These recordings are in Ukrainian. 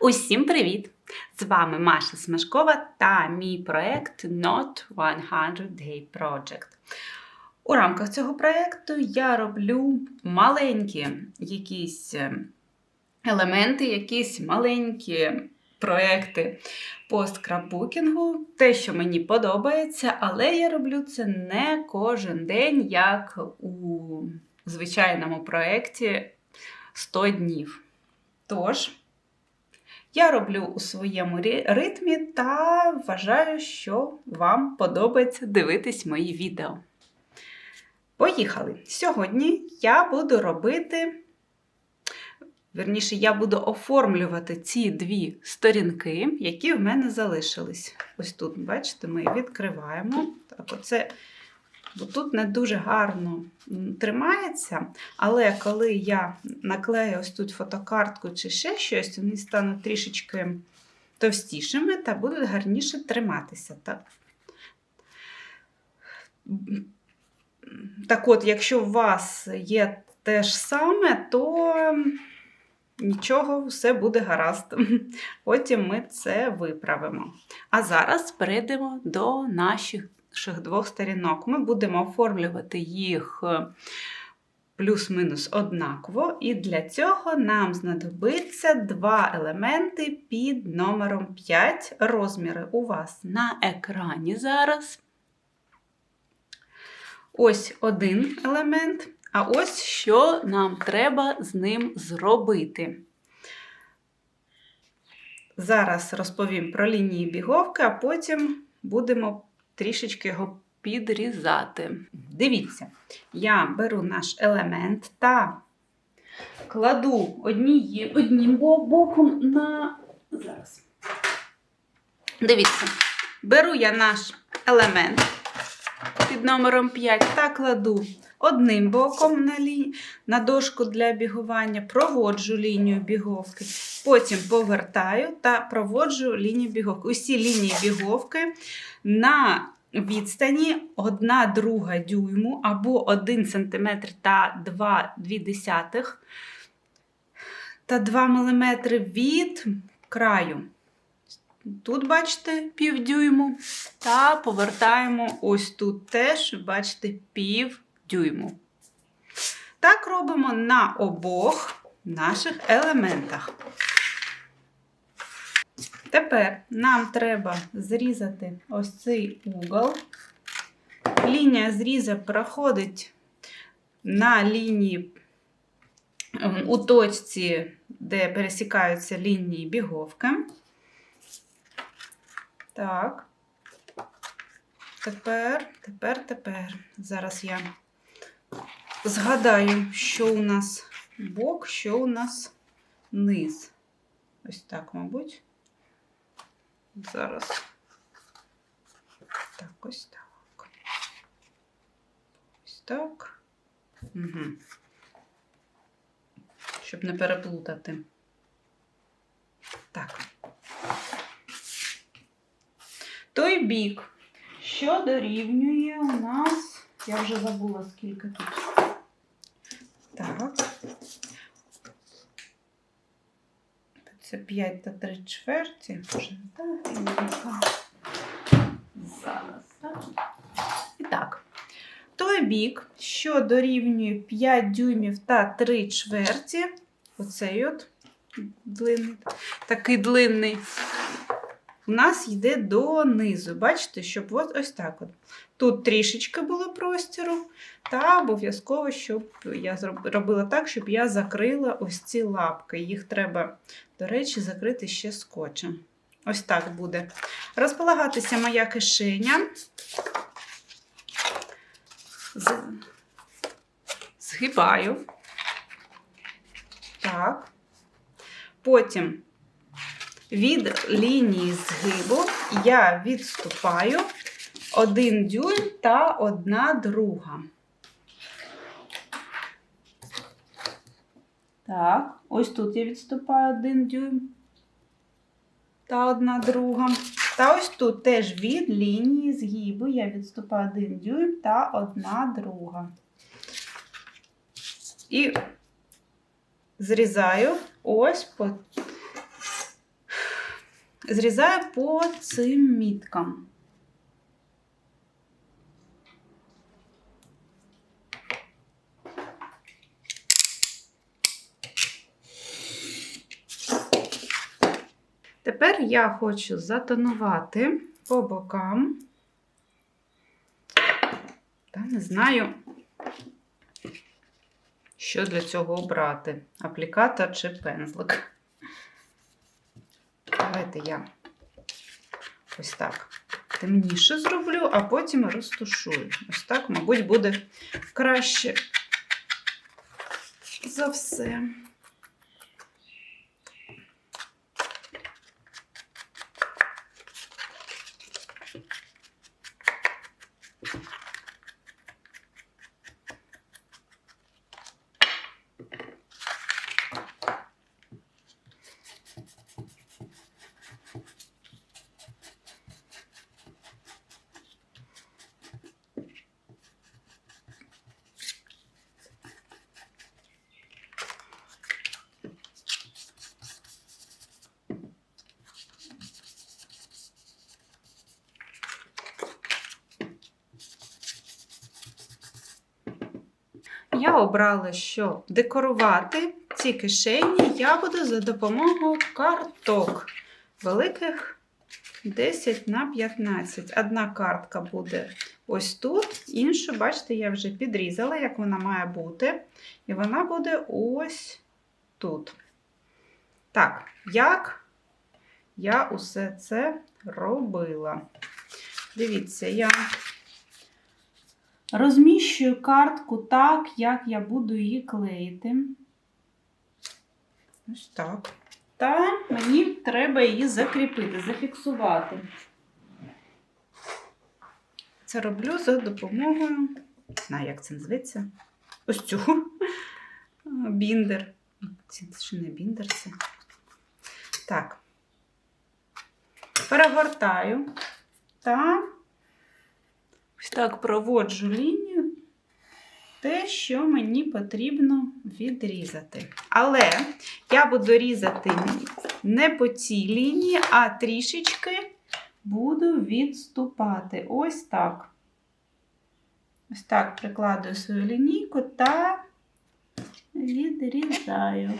Усім привіт! З вами Маша Смешкова та мій проект Not 100 Day Project. У рамках цього проекту я роблю маленькі якісь е, елементи, якісь маленькі проекти по скраббукінгу, те, що мені подобається, але я роблю це не кожен день, як у звичайному проєкті 100 днів. Тож, я роблю у своєму ритмі та вважаю, що вам подобається дивитись мої відео. Поїхали! Сьогодні я буду робити, верніше, я буду оформлювати ці дві сторінки, які в мене залишились. Ось тут, бачите, ми відкриваємо. Так, оце, бо тут не дуже гарно тримається, але коли я наклею ось тут фотокартку чи ще щось, вони стануть трішечки товстішими та будуть гарніше триматися. Так, так от, якщо у вас є те ж саме, то нічого, все буде гаразд. Потім ми це виправимо. А зараз перейдемо до наших наших двох сторінок. Ми будемо оформлювати їх е, плюс-мінус однаково, і для цього нам знадобиться два елементи під номером 5. Розміри у вас на екрані зараз. Ось один елемент, а ось що нам треба з ним зробити. Зараз розповім про лінії біговки, а потім будемо трішечки його підрізати. Дивіться, я беру наш елемент та кладу однією, одним боком на. Зараз. Дивіться, беру я наш елемент під номером 5 та кладу одним боком на, лі... на дошку для бігування, проводжу лінію біговки, потім повертаю та проводжу лінію біговки. Усі лінії біговки на відстані 1 друга дюйму або 1 см та 2 2 десятих та 2 мм від краю. Тут, бачите, пів дюйму. Та повертаємо ось тут теж, бачите, пів дюйму. Так робимо на обох наших елементах. Тепер нам треба зрізати ось цей угол. Лінія зріза проходить на лінії ем, у точці, де пересікаються лінії біговки. Так. Тепер, тепер, тепер. Зараз я згадаю, що у нас бок, що у нас низ. Ось так, мабуть. Зараз. Так, ось так. Ось так. Угу. Щоб не переплутати. Так. Той бік, що дорівнює у нас. Я вже забула, скільки тут. Так. Це 5 та 3 чверті. Вже так, і. Зараз, так. І так. Той бік, що дорівнює 5 дюймів та 3 чверті. Оцей от длинний, такий длинний. У нас йде донизу. Бачите, щоб от ось так от. Тут трішечки було простіру, та обов'язково, щоб я зроб- робила так, щоб я закрила ось ці лапки. Їх треба, до речі, закрити ще скотчем. Ось так буде. Розполагатися моя кишеня. Згибаю. Так. Потім від лінії згибу я відступаю один дюйм та одна друга. Так, ось тут я відступаю один дюйм та одна друга. Та ось тут теж від лінії згибу я відступаю один дюйм та одна друга. І зрізаю ось по зрізаю по цим міткам. Тепер я хочу затонувати по бокам. Та не знаю, що для цього обрати: аплікатор чи пензлик. Давайте я ось так темніше зроблю, а потім розтушую. Ось так, мабуть, буде краще за все. Я обрала, що декорувати ці кишені я буду за допомогою карток великих 10 на 15. Одна картка буде ось тут, іншу, бачите, я вже підрізала, як вона має бути. І вона буде ось тут. Так, як я усе це робила? Дивіться, я Розміщую картку так, як я буду її клеїти. Ось так. Та мені треба її закріпити, зафіксувати. Це роблю за допомогою, знаю, як це називається, ось цього біндер. Це ще не біндер, це. Так. Перегортаю та Ось так проводжу лінію, те, що мені потрібно відрізати. Але я буду різати не по цій лінії, а трішечки буду відступати. Ось так. Ось так прикладую свою лінійку та відрізаю.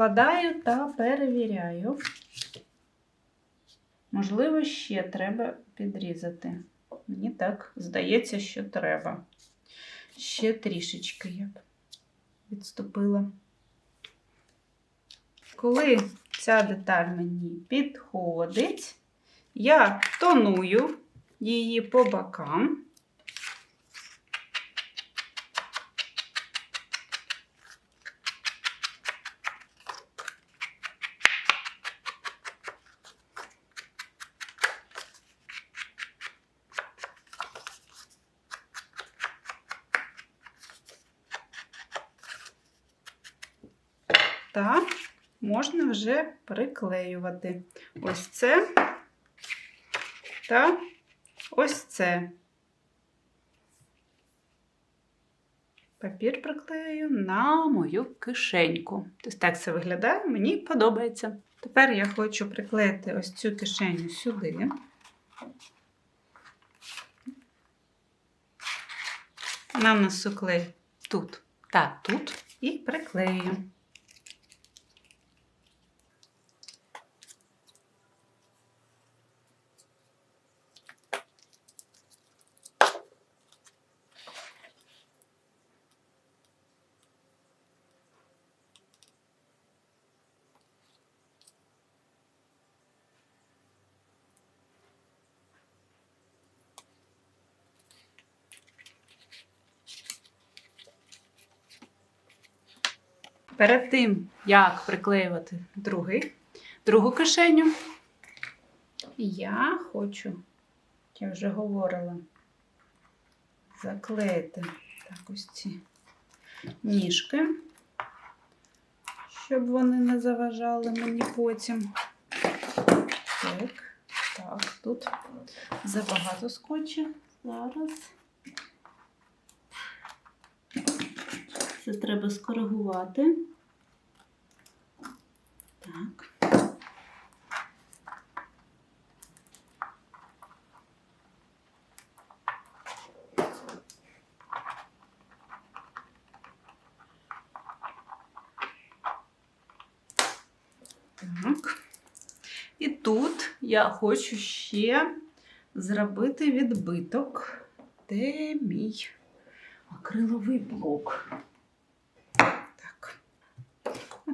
Прикладаю та перевіряю. Можливо, ще треба підрізати. Мені так здається, що треба. Ще трішечки я б відступила. Коли ця деталь мені підходить, я тоную її по бокам. Та можна вже приклеювати ось це та ось це. Папір приклею на мою кишеньку. Ось так це виглядає, мені подобається. Тепер я хочу приклеїти ось цю кишеню сюди. Нанесу клей тут та тут і приклею. Перед тим, як приклеювати другий, другу кишеню, я хочу, я вже говорила, заклеїти так ось ці ніжки, щоб вони не заважали мені потім. Так, так, тут забагато скотчу. Зараз. Це треба скоригувати. Так. Так. І тут я хочу ще зробити відбиток. Де мій акриловий блок?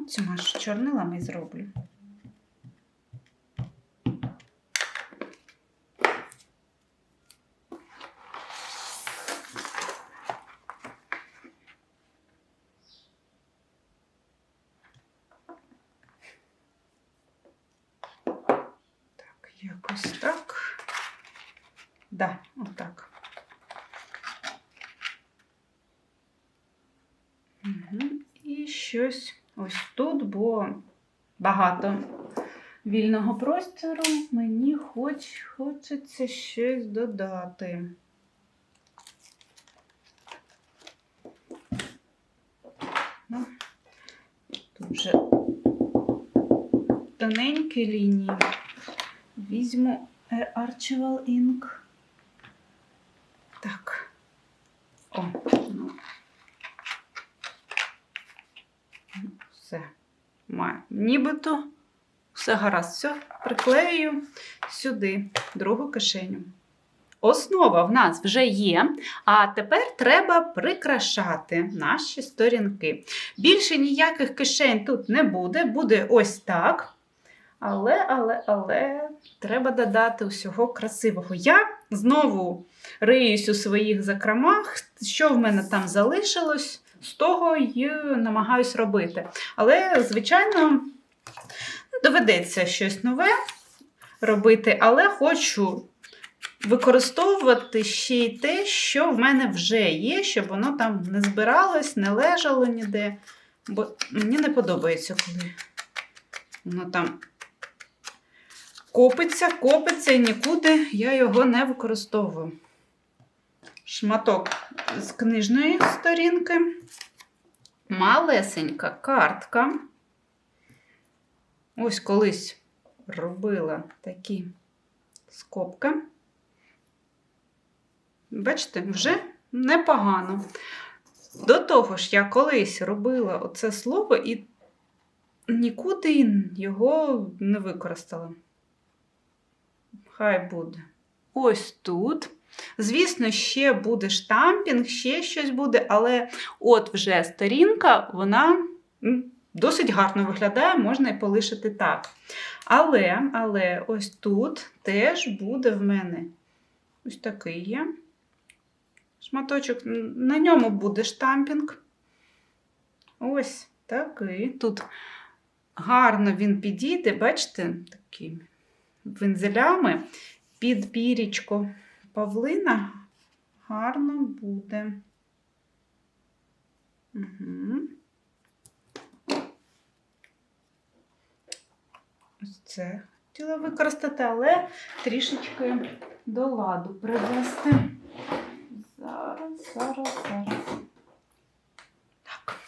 Цю машу чорнилами зроблю. Так, якось так. Да, отак. Угу. І щось ось тут, бо багато вільного простору. Мені хоч хочеться щось додати. Ну, тут вже тоненькі лінії. Візьму е, Archival Ink. Так. О, ну. Ну, Все. Маю. Нібито все гаразд. Все, приклею сюди другу кишеню. Основа в нас вже є, а тепер треба прикрашати наші сторінки. Більше ніяких кишень тут не буде, буде ось так. Але, але, але треба додати усього красивого. Я знову риюсь у своїх закромах, що в мене там залишилось, з того й намагаюсь робити. Але, звичайно, доведеться щось нове робити, але хочу використовувати ще й те, що в мене вже є, щоб воно там не збиралось, не лежало ніде. Бо мені не подобається, коли воно там копиться, копиться і нікуди я його не використовую. Шматок з книжної сторінки, малесенька картка. Ось колись робила такі скобки. Бачите, вже непогано. До того ж, я колись робила оце слово і нікуди його не використала. Хай буде. Ось тут. Звісно, ще буде штампінг, ще щось буде, але от вже сторінка, вона досить гарно виглядає, можна і полишити так. Але, але ось тут теж буде в мене ось такий є шматочок, на ньому буде штампінг. Ось такий. Тут гарно він підійде, бачите, такими вензелями під пірічко павлина гарно буде. Угу. Ось це хотіла використати, але трішечки до ладу привести. Зараз, зараз, зараз. Так.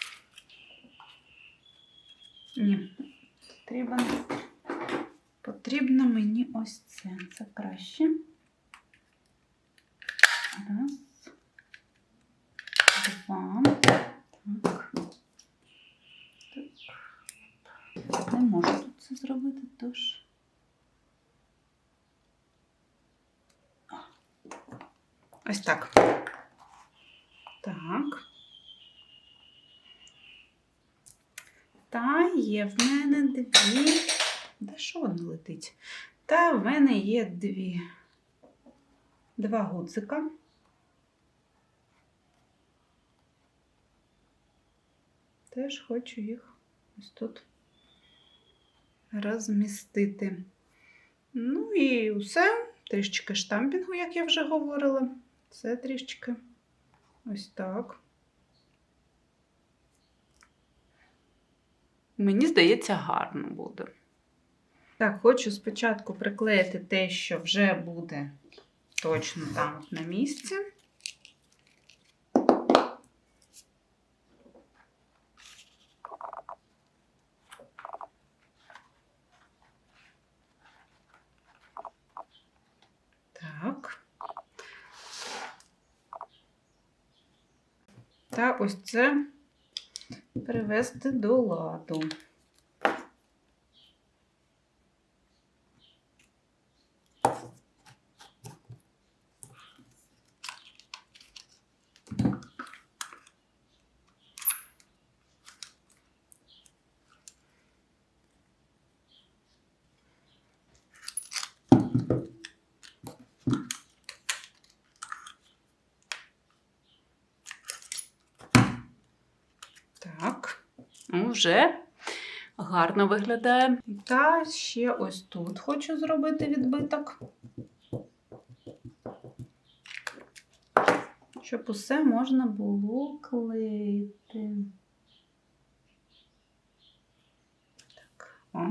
Ні, потрібен, потрібно мені ось це. Це краще. Раз. Два. Так. Так. Не можу тут це зробити, тож. Ось так. Так. Та є в мене дві. Де що воно летить? Та в мене є дві. Два гудзика. Теж хочу їх ось тут розмістити. Ну і все. Трішечки штампінгу, як я вже говорила. Це трішечки ось так. Мені здається, гарно буде. Так, хочу спочатку приклеїти те, що вже буде точно там на місці. Так. Та ось це привести до ладу. Так, ну, вже гарно виглядає. Та ще ось тут хочу зробити відбиток. Щоб усе можна було клеїти. Так, о.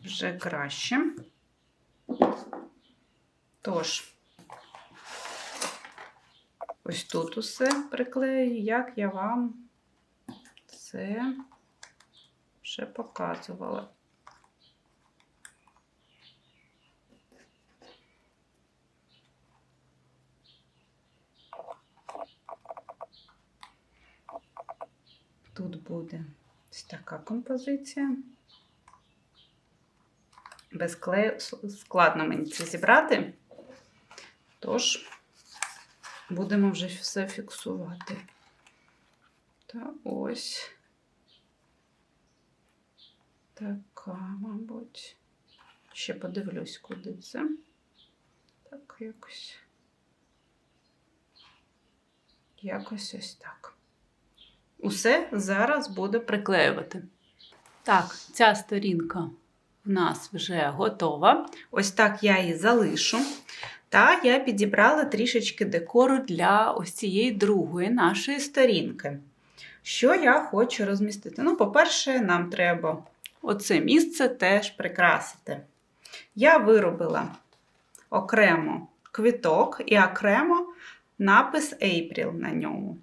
Вже краще. Тож, ось тут усе приклею, як я вам це вже показувала. Тут буде ось така композиція. Без клею складно мені це зібрати, тож будемо вже все фіксувати. Та ось така, мабуть. Ще подивлюсь, куди це. Так, якось. Якось ось так. Усе зараз буду приклеювати. Так, ця сторінка в нас вже готова. Ось так я її залишу. Та я підібрала трішечки декору для ось цієї другої нашої сторінки. Що я хочу розмістити? Ну, по-перше, нам треба оце місце теж прикрасити. Я виробила окремо квіток і окремо напис April на ньому.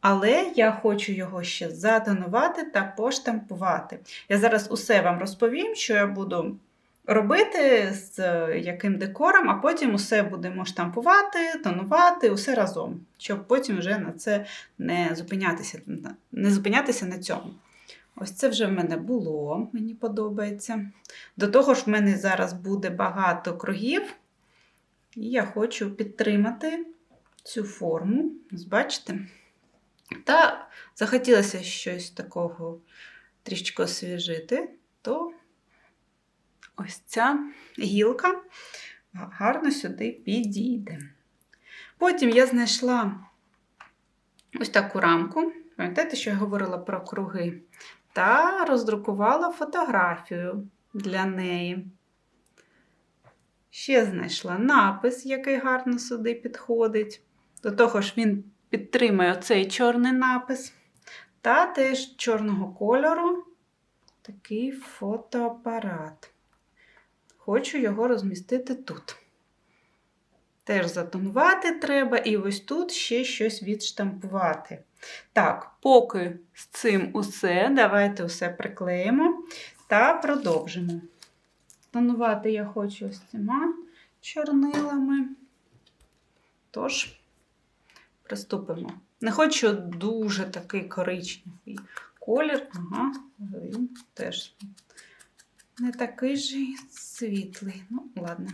Але я хочу його ще затонувати та поштампувати. Я зараз усе вам розповім, що я буду робити, з яким декором, а потім усе будемо штампувати, тонувати, усе разом, щоб потім вже на це не зупинятися, не зупинятися на цьому. Ось це вже в мене було, мені подобається. До того ж, в мене зараз буде багато кругів, і я хочу підтримати цю форму. Бачите? Та захотілося щось такого трішки освіжити, то ось ця гілка гарно сюди підійде. Потім я знайшла ось таку рамку, пам'ятаєте, що я говорила про круги, та роздрукувала фотографію для неї. Ще знайшла напис, який гарно сюди підходить. До того ж, він підтримує цей чорний напис. Та теж чорного кольору такий фотоапарат. Хочу його розмістити тут. Теж затонувати треба, і ось тут ще щось відштампувати. Так, поки з цим усе, давайте усе приклеїмо та продовжимо. Тонувати я хочу ось цими чорнилами. Тож, приступимо. Не хочу дуже такий коричневий колір, ага, він теж не такий же світлий. Ну, ладно.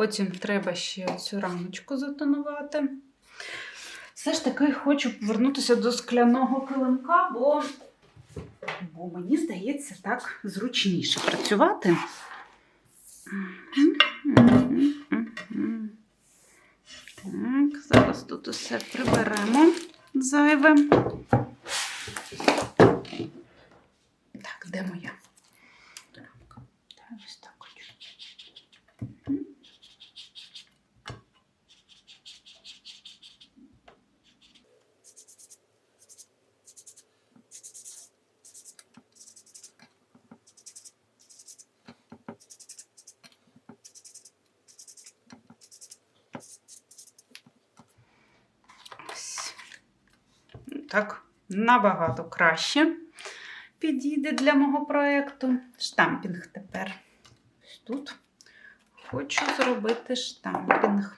Потім треба ще цю рамочку затонувати. Все ж таки хочу повернутися до скляного килимка, бо, бо мені здається так зручніше працювати. Так, зараз тут усе приберемо зайве. Так, де моя? рамка? Так, ось так хочу. Мгм. Ось. Так, набагато краще підійде для мого проєкту. Штампінг тепер. Тут хочу зробити штампінг.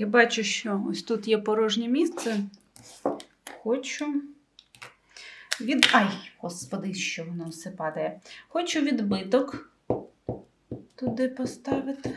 Я бачу, що ось тут є порожнє місце. Хочу від. Ай, господи, що воно все падає. Хочу відбиток туди поставити.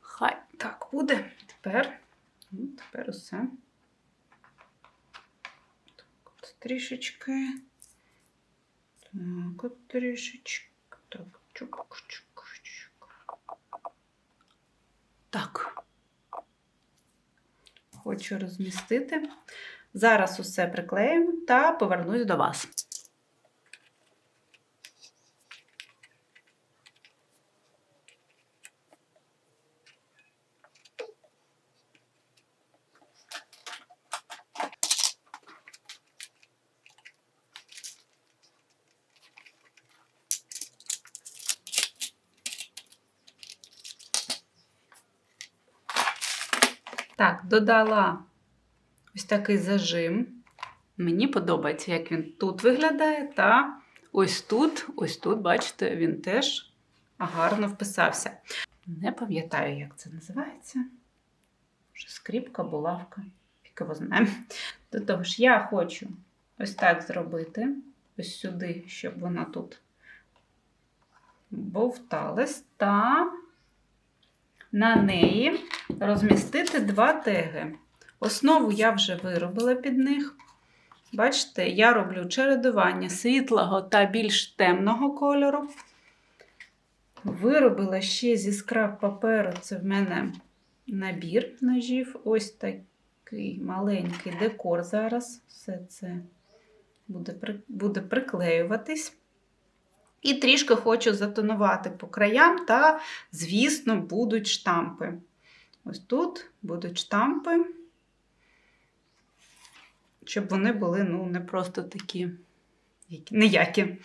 Хай так буде. Тепер, ну, тепер усе. Так, от трішечки. Так, от трішечки. Так, чук, чук, чук. Так. Хочу розмістити. Зараз усе приклеїмо та повернусь до вас. Так, додала ось такий зажим. Мені подобається, як він тут виглядає, та ось тут, ось тут, бачите, він теж гарно вписався. Не пам'ятаю, як це називається. Вже скріпка, булавка, як його знає. До того ж, я хочу ось так зробити, ось сюди, щоб вона тут бовталась, та на неї розмістити два теги. Основу я вже виробила під них. Бачите, я роблю чередування світлого та більш темного кольору. Виробила ще зі скраб паперу, це в мене набір ножів. Ось такий маленький декор зараз. Все це буде, буде приклеюватись. І трішки хочу затонувати по краям, та, звісно, будуть штампи. Ось тут будуть штампи, щоб вони були ну, не просто такі які- ніякі.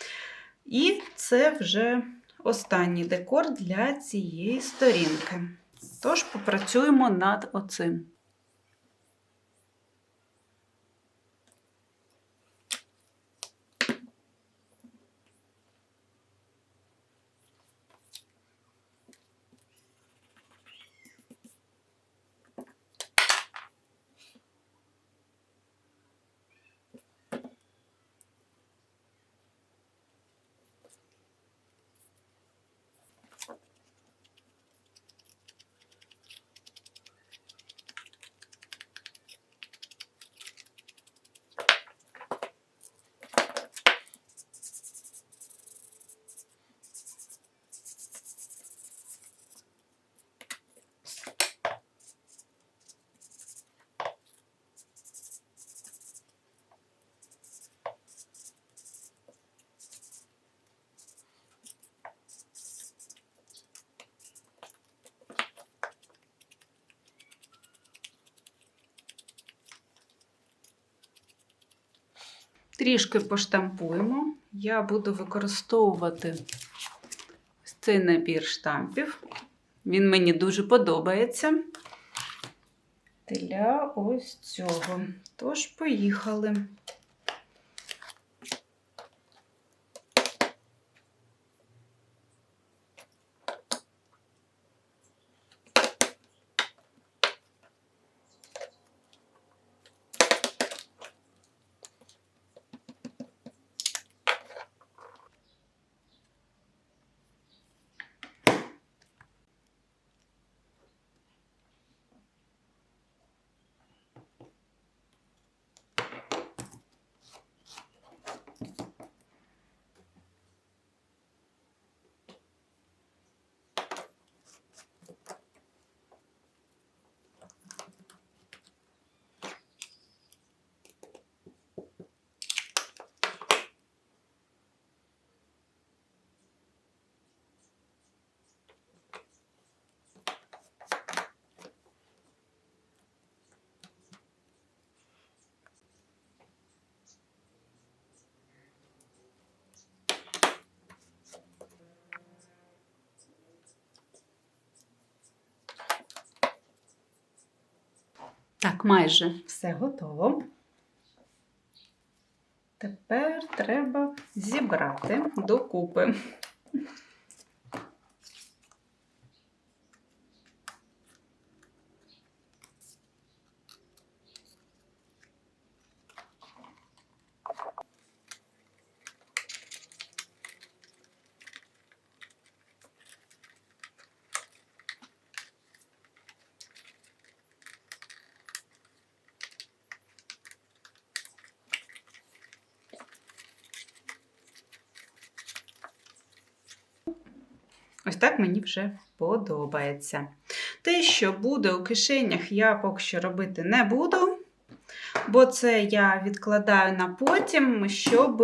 І це вже останній декор для цієї сторінки. Тож попрацюємо над оцим. Трішки поштампуємо. Я буду використовувати цей набір штампів. Він мені дуже подобається. Для ось цього. Тож, поїхали. Так, майже все готово. Тепер треба зібрати докупи. Ось так мені вже подобається. Те, що буде у кишенях, я поки що робити не буду, бо це я відкладаю на потім, щоб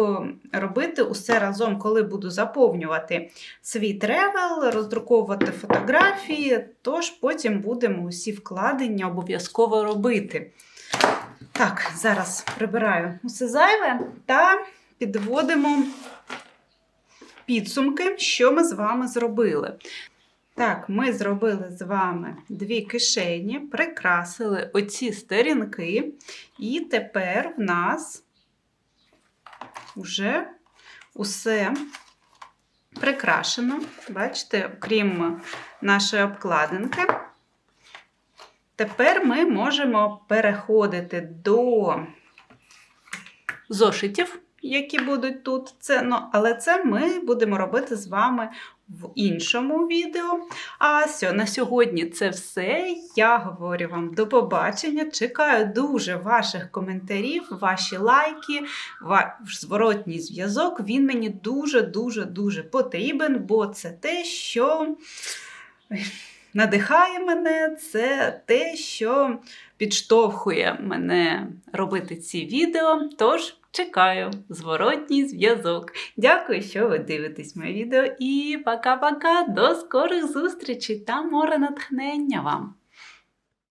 робити усе разом, коли буду заповнювати свій тревел, роздруковувати фотографії, тож потім будемо усі вкладення обов'язково робити. Так, зараз прибираю усе зайве та підводимо підсумки, що ми з вами зробили. Так, ми зробили з вами дві кишені, прикрасили оці сторінки, і тепер в нас вже усе прикрашено. Бачите, окрім нашої обкладинки. Тепер ми можемо переходити до зошитів які будуть тут. Це, ну, Але це ми будемо робити з вами в іншому відео. А сьо, на сьогодні це все. Я говорю вам до побачення. Чекаю дуже ваших коментарів, ваші лайки, ваш зворотній зв'язок. Він мені дуже-дуже-дуже потрібен, бо це те, що. Надихає мене, це те, що підштовхує мене робити ці відео. Тож Чекаю зворотній зв'язок. Дякую, що ви дивитесь моє відео. І пока-пока, до скорих зустрічей та море натхнення вам!